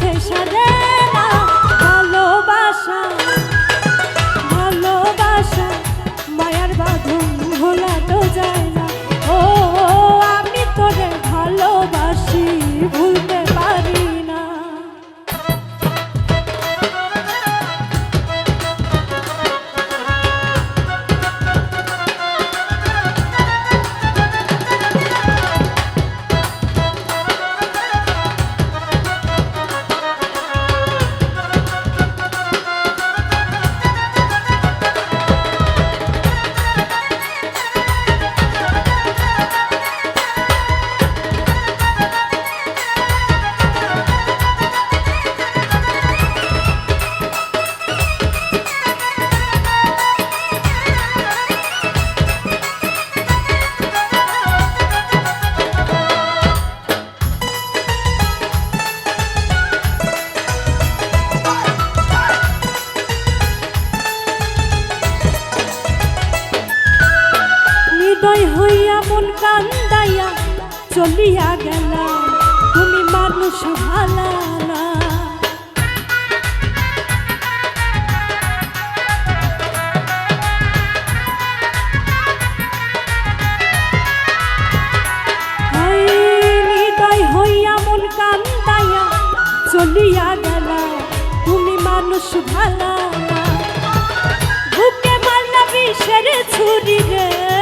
ভেসারে চলিয়া গেলা, তুমি মানুষ ভালা চলিয়া গেলা, তুমি মানুষ ভালা বুকে মারলা বিষের ছুরি রে।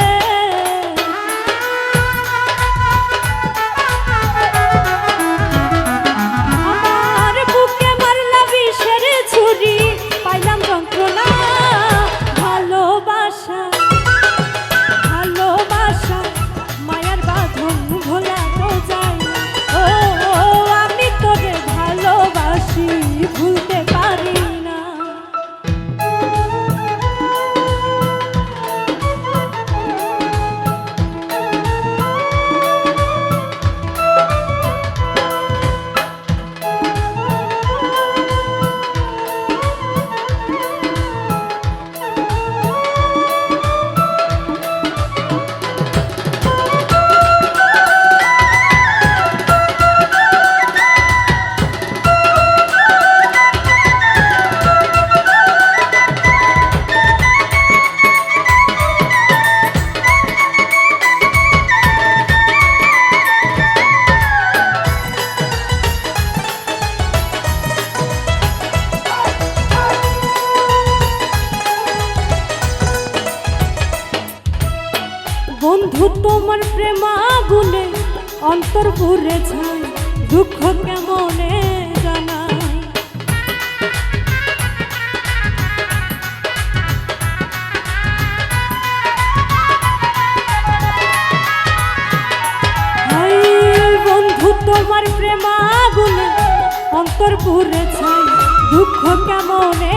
অন্তর ভরে ছাই দুঃখ কেমনে জানাই বন্ধু তোমার প্রেমা গুলে অন্তর ভরে ছাই দুঃখ কেমনে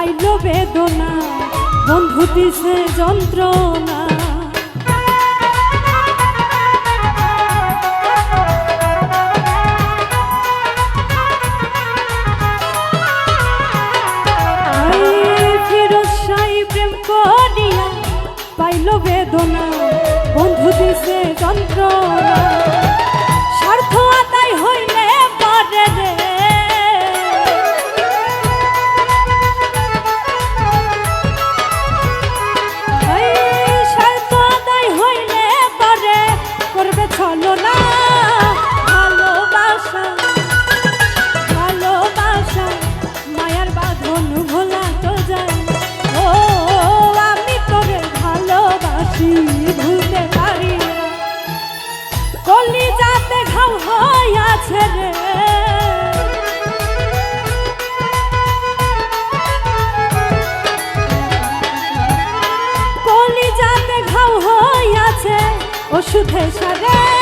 পাইল বেদনা বন্ধু দিছে যন্ত্রণা। পাইল বেদনা বন্ধু দিছে যন্ত্রণা। deixa ver.